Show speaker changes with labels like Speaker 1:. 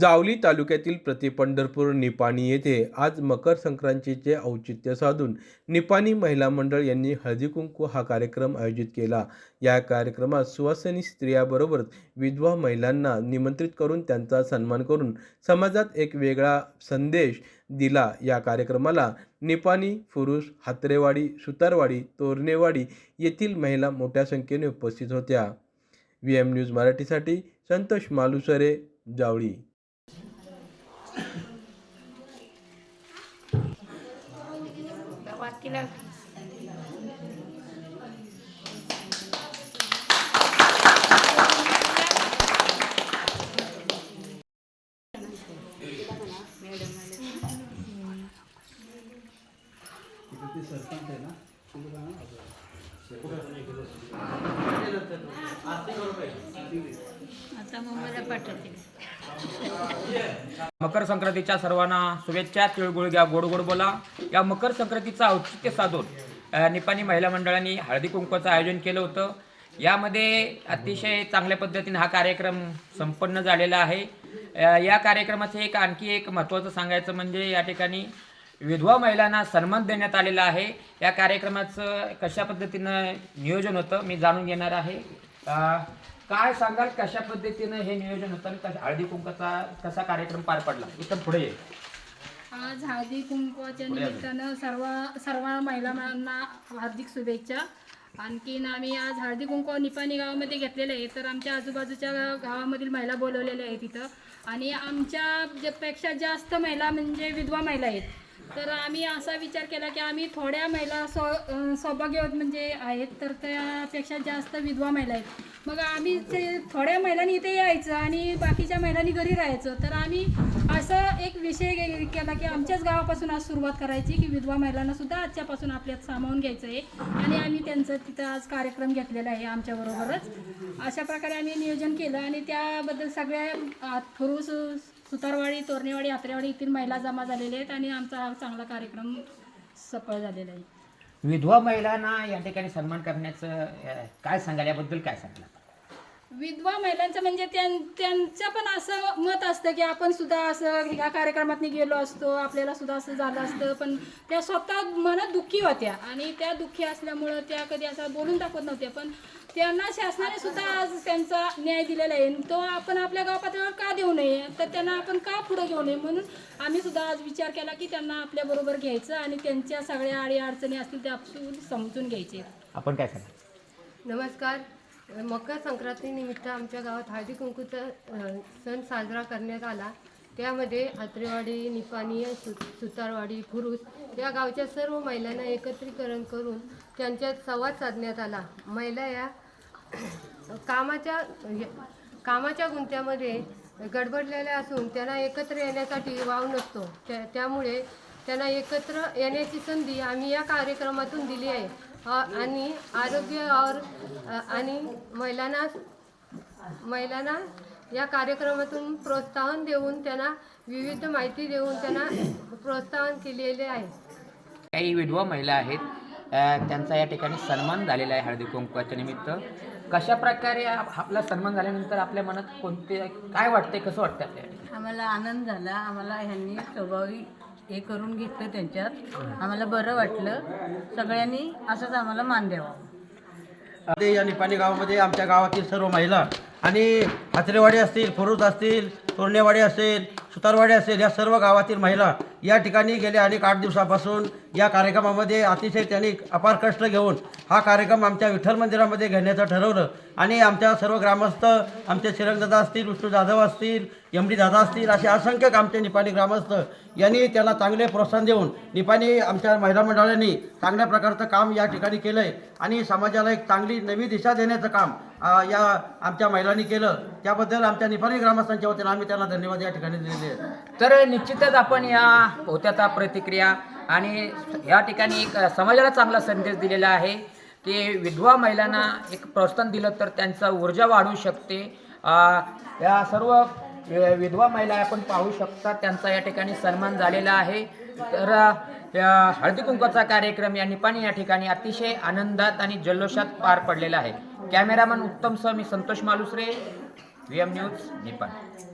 Speaker 1: जावली तालुक्यातील प्रति पंढरपूर निपाणी येथे आज मकर संक्रांतीचे औचित्य साधून निपाणी महिला मंडळ यांनी हळदी कुंकू हा कार्यक्रम आयोजित केला. या कार्यक्रमात सुवासिनी स्त्रियाबरोबरच विधवा महिलांना निमंत्रित करून त्यांचा सन्मान करून समाजात एक वेगळा संदेश दिला. या कार्यक्रमाला निपाणी फुरुष हातरेवाडी सुतारवाडी तोरणेवाडी येथील महिला मोठ्या संख्येने उपस्थित होत्या. व्ही एम न्यूज मराठीसाठी संतोष मालुसरे जावळी.
Speaker 2: वाकीला आता मुंबईला पाठवते.
Speaker 3: मकर संक्रांतीच्या सर्वांना शुभेच्छा तिळगुळ घ्या गोड गोड बोला. या मकर संक्रांतीचं औचित्य साधून निपाणी महिला मंडळाने हळदी कुंकवाचं आयोजन केलं होतं. यामध्ये अतिशय चांगल्या पद्धतीने हा कार्यक्रम संपन्न झालेला आहे. या कार्यक्रमाचं एक आणखी एक महत्त्वाचं सांगायचं म्हणजे या ठिकाणी विधवा महिलांना सन्मान देण्यात आलेला आहे. या कार्यक्रमाचं कशा पद्धतीनं नियोजन होतं मी जाणून घेणार आहे. काय सांगाल कशा पद्धतीनं हे नियोजन होतं आणि कशा हळदी कुंकाचा कसा कार्यक्रम पार पडला? इथं पुढे ये.
Speaker 2: आज हळदी कुंकवाच्या निमित्तानं सर्व सर्व महिलांना हार्दिक शुभेच्छा. आणखीन आम्ही आज हळदी कुंकू निपाणी गावामध्ये घेतलेलं आहे तर आमच्या आजूबाजूच्या गावामधील महिला बोलवलेल्या आहेत तिथं आणि आमच्या जे पेक्षा जास्त महिला म्हणजे विधवा महिला आहेत. तर आम्ही असा विचार केला की आम्ही थोड्या महिला सौ अं, सौभाग्यवत म्हणजे आहेत तर त्यापेक्षा जास्त विधवा महिला आहेत. मग आम्ही ते थोड्या महिलांनी इथे यायचं आणि बाकीच्या महिलांनी घरी राहायचं. तर आम्ही असं एक विषय केला की आमच्याच गावापासून आज सुरुवात करायची की विधवा महिलांनासुद्धा आजच्यापासून आपल्यात सामावून घ्यायचं आहे. आणि आम्ही त्यांचं तिथं आज कार्यक्रम घेतलेला आहे आमच्याबरोबरच अशा प्रकारे आम्ही नियोजन केलं आणि त्याबद्दल सगळ्या पुरुष सुतारवाडी तोरणेवाडी आत्रेवाडी येथील महिला जमा झालेल्या आहेत आणि आमचा हा चांगला कार्यक्रम सफळ झालेला आहे.
Speaker 3: विधवा महिलांना या ठिकाणी सन्मान करण्याचं अ, काय सांगाल? याबद्दल काय सांगाल?
Speaker 2: विधवा महिलांचं म्हणजे त्यां त्यांचं पण असं मत असतं की आपण सुद्धा असं ह्या कार्यक्रमात गेलो असतो आपल्याला सुद्धा असं झालं असतं पण त्या स्वतः मनात दुःखी होत्या. आणि त्या दुःखी असल्यामुळं त्या कधी असं बोलून दाखवत नव्हत्या पण त्यांना शासनाने सुद्धा आज त्यांचा न्याय दिलेला आहे. तो आपण आपल्या गाव पातळीवर का देऊ नये? तर त्यांना आपण का पुढे घेऊ नये? म्हणून आम्ही सुद्धा आज विचार केला की त्यांना आपल्याबरोबर घ्यायचं आणि त्यांच्या सगळ्या अडी अडचणी असतील त्या आपण समजून घ्यायचे.
Speaker 3: आपण काय
Speaker 4: नमस्कार. मकर संक्रांतीनिमित्त आमच्या गावात हळदी कुंकूचा सण साजरा करण्यात आला. त्यामध्ये आत्रेवाडी निपाणी सु सुतारवाडी खुरुस या गावच्या सर्व महिलांना एकत्रीकरण करून त्यांच्यात संवाद साधण्यात आला. महिला या कामाच्या कामाच्या गुंत्यामध्ये गडबडलेल्या असून त्यांना एकत्र येण्यासाठी वाव नसतो. त्या त्यामुळे त्यांना एकत्र येण्याची संधी आम्ही या कार्यक्रमातून दिली आहे. आणि आरोग्य और आणि महिलांना महिलांना या कार्यक्रमातून प्रोत्साहन देऊन त्यांना विविध माहिती देऊन त्यांना प्रोत्साहन केलेले आहे.
Speaker 3: काही विधवा महिला आहेत त्यांचा या ठिकाणी सन्मान झालेला आहे हळदी कुंकवाच्या निमित्त. कशा प्रकारे आप- आपला सन्मान झाल्यानंतर आपल्या मनात कोणते काय वाटते कसं वाटतं आपल्या?
Speaker 5: आम्हाला आनंद झाला. आम्हाला ह्यांनी स्वभावी हे करून घेतलं त्यांच्यात. आम्हाला बरं वाटलं. सगळ्यांनी असंच आम्हाला मान द्यावा.
Speaker 6: ते या निपाणी गावामध्ये आमच्या गावातील सर्व महिला आणि हातरेवाडी असतील फुरुत असतील तोरणेवाडी असेल सुतारवाडी असेल या सर्व गावातील महिला या ठिकाणी गेल्या अनेक आठ दिवसापासून या कार्यक्रमामध्ये अतिशय त्यांनी अपार कष्ट घेऊन हा कार्यक्रम आमच्या विठ्ठल मंदिरामध्ये घेण्याचं ठरवलं. आणि आमच्या सर्व ग्रामस्थ आमचे शिरंगदा असतील विष्णू जाधव असतील एम डी दादा असतील असे असंख्य आमचे निपाणी ग्रामस्थ यांनी त्याला चांगले प्रोत्साहन देऊन निपाणी आमच्या महिला मंडळांनी चांगल्या प्रकारचं काम या ठिकाणी केलं आहे आणि समाजाला एक चांगली नवी दिशा देण्याचं काम या आमच्या महिलांनी केलं. त्याबद्दल आमच्या निपाणी ग्रामस्थांच्या वतीनं आम्ही त्यांना धन्यवाद या ठिकाणी दिलेले आहेत.
Speaker 3: तर निश्चितच आपण या होत्याचा प्रतिक्रिया आणि या ठिकाणी एक समाजाला चांगला संदेश दिलेला आहे की विधवा महिलांना एक प्रोत्साहन दिलं तर त्यांचा ऊर्जा वाढू शकते. या सर्व विधवा महिला आपण पाहू शकता त्यांचा या ठिकाणी सन्मान झालेला आहे. तर हळदी कुंकवाचा कार्यक्रम या निपाणी या ठिकाणी अतिशय आनंदात आणि जल्लोषात पार पडलेला आहे. कॅमेरामन उत्तम सह मी Santosh Malusare V M news Nipani.